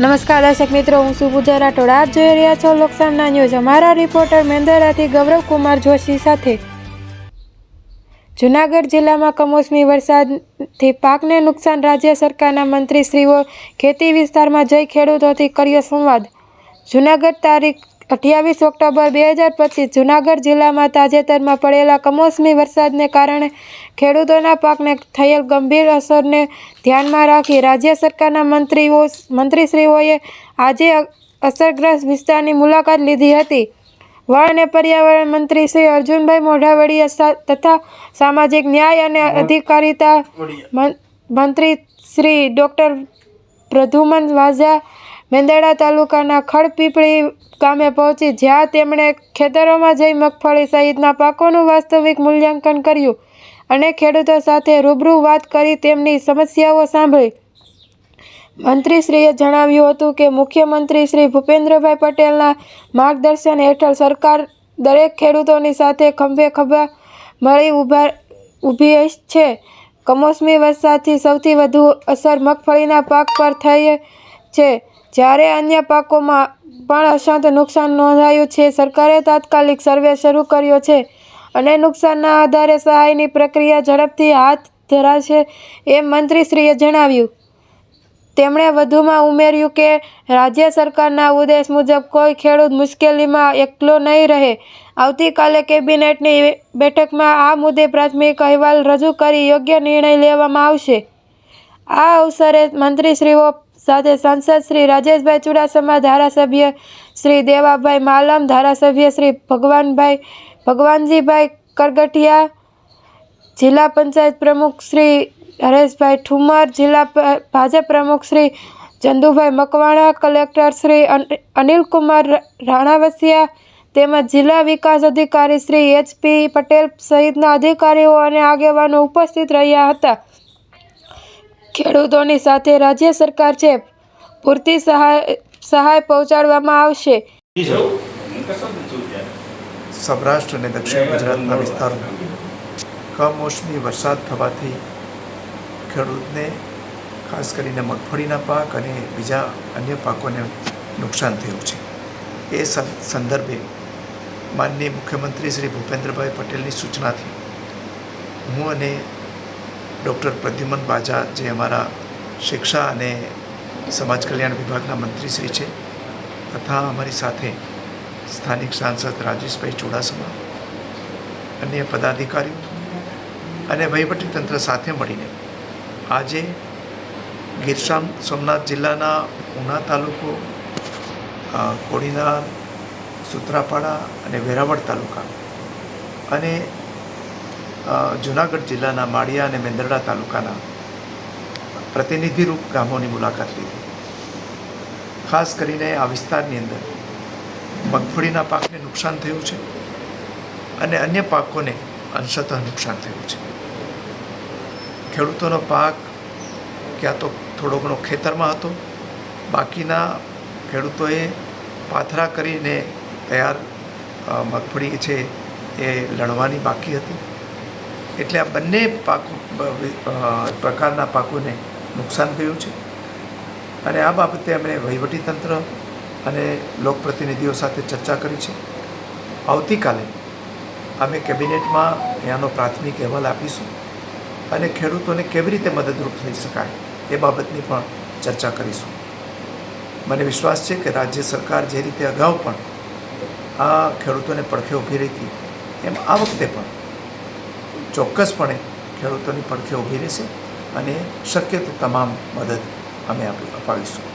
નમસ્કાર, દર્શક મિત્રો, હું છું પૂજા રાઠોડ. આપ જોઈ રહ્યા છો લોકસામના ન્યૂઝ. અમારા રિપોર્ટર મેંદરાથી ગૌરવ કુમાર જોશી સાથે. જુનાગઢ જિલ્લામાં કમોસમી વરસાદથી પાકને નુકસાન. રાજ્ય સરકારના મંત્રીશ્રીઓ ખેતી વિસ્તારમાં જઈ ખેડૂતોથી કર્યો સંવાદ. જુનાગઢ તારીખ અઠ્યાવીસ ઓક્ટોબર બે હજાર પચીસ જુનાગઢ જિલ્લામાં તાજેતરમાં પડેલા કમોસમી વરસાદને કારણે ખેડૂતોના પાકને થયેલ ગંભીર અસરને ધ્યાનમાં રાખી રાજ્ય સરકારના મંત્રીઓ મંત્રીશ્રીઓએ આજે અસરગ્રસ્ત વિસ્તારની મુલાકાત લીધી હતી. વન અને પર્યાવરણ મંત્રી શ્રી અર્જુનભાઈ મોઢાવડી તથા સામાજિક ન્યાય અને અધિકારિતા મંત્રી શ્રી ડૉક્ટર પ્રધુમન વાઝા મેંદરડા તાલુકાના ખડપીપળી ગામે પહોંચી, જ્યાં તેમણે ખેતરોમાં જઈ મગફળી સહિતના પાકોનું વાસ્તવિક મૂલ્યાંકન કર્યું અને ખેડૂતો સાથે રૂબરૂ વાત કરી તેમની સમસ્યાઓ સાંભળી. મંત્રીશ્રીએ જણાવ્યું હતું કે, મુખ્યમંત્રી શ્રી ભૂપેન્દ્રભાઈ પટેલના માર્ગદર્શન હેઠળ સરકાર દરેક ખેડૂતોની સાથે ખંભે ખભા મળી ઊભા ઊભી છે. કમોસમી વરસાદથી સૌથી વધુ અસર મગફળીના પાક પર થઈ છે. જ્યારે અન્ય પાકોમાં પણ અશાંત નુકસાન નોંધાયું છે, સરકારે તાત્કાલિક સર્વે શરૂ કર્યો છે અને નુકસાનના આધારે સહાયની પ્રક્રિયા ઝડપથી હાથ ધરાશે એમ મંત્રીશ્રીએ જણાવ્યું. તેમણે વધુમાં ઉમેર્યું કે, રાજ્ય સરકારના ઉદ્દેશ મુજબ કોઈ ખેડૂત મુશ્કેલીમાં એકલો નહીં રહે. આવતીકાલે કેબિનેટની બેઠકમાં આ મુદ્દે પ્રાથમિક અહેવાલ રજૂ કરી યોગ્ય નિર્ણય લેવામાં આવશે. આ અવસરે મંત્રીશ્રીઓ સાથે સાંસદ શ્રી રાજેશભાઈ ચુડાસમા, ધારાસભ્ય શ્રી દેવાભાઈ માલમ, ધારાસભ્ય શ્રી ભગવાનભાઈ, ભગવાનજીભાઈ કરગઠિયા જિલ્લા પંચાયત પ્રમુખ શ્રી હરેશભાઈ ઠુમર, જિલ્લા ભાજપ પ્રમુખ શ્રી ચંદુભાઈ મકવાણા, કલેક્ટર શ્રી અન- અનિલકુમાર રાણાવસિયા તેમજ જિલ્લા વિકાસ અધિકારી શ્રી એચપી પટેલ સહિતના અધિકારીઓ અને આગેવાનો ઉપસ્થિત રહ્યા હતા. ખેડૂતોની સાથે રાજ્ય સરકાર છે. પૂરતી સહાય સહાય પહોંચાડવામાં આવશે. સૌરાષ્ટ્ર અને દક્ષિણ ગુજરાતના વિસ્તારમાં કમોસમી વરસાદ થવાથી ખેડૂતને ખાસ કરીને મગફળીના પાક અને બીજા અન્ય પાકોને નુકસાન થયું છે. એ સંદર્ભે માનનીય મુખ્યમંત્રી શ્રી ભૂપેન્દ્રભાઈ પટેલની સૂચનાથી હું અને ડૉક્ટર પ્રદ્યુમન બાજા જે અમારા શિક્ષા અને સમાજ કલ્યાણ વિભાગના મંત્રીશ્રી છે, તથા અમારી સાથે સ્થાનિક સાંસદ રાજેશભાઈ ચુડાસમા, અન્ય પદાધિકારીઓ અને વહીવટીતંત્ર સાથે મળીને આજે ગીરસામ સોમનાથ જિલ્લાના ઉના તાલુકો કોડીનાર, સુત્રાપાડા અને વેરાવળ તાલુકા અને જુનાગઢ જિલ્લાના માળિયા અને મેંદરડા તાલુકાના પ્રતિનિધિરૂપ ગામોની મુલાકાત લીધી. ખાસ કરીને આ વિસ્તારની અંદર મગફળીના પાકને નુકસાન થયું છે અને અન્ય પાકોને અંશતઃ નુકસાન થયું છે. ખેડૂતોનો પાક ક્યાં તો થોડો ઘણો ખેતરમાં હતો. બાકીના ખેડૂતોએ પાથરા કરીને તૈયાર મગફળી છે એ લણવાની બાકી હતી. એટલે આ બંને પાકો પ્રકારના પાકોને નુકસાન થયું છે. અને આ બાબતે અમે વહીવટીતંત્ર અને લોકપ્રતિનિધિઓ સાથે ચર્ચા કરી છે. આવતીકાલે અમે કેબિનેટમાં એનો પ્રાથમિક અહેવાલ આપીશું અને ખેડૂતોને કેવી રીતે મદદરૂપ થઈ શકાય એ બાબતની પણ ચર્ચા કરીશું. મને વિશ્વાસ છે કે રાજ્ય સરકાર જે રીતે અગાઉ પણ આ ખેડૂતોને પડખે ઊભી રહી હતી, એમ આ વખતે પણ ચોક્કસપણે ખેડૂતોની પડખે ઊભી રહેશે અને શક્ય તો તમામ મદદ અમે આપી અપાવીશું.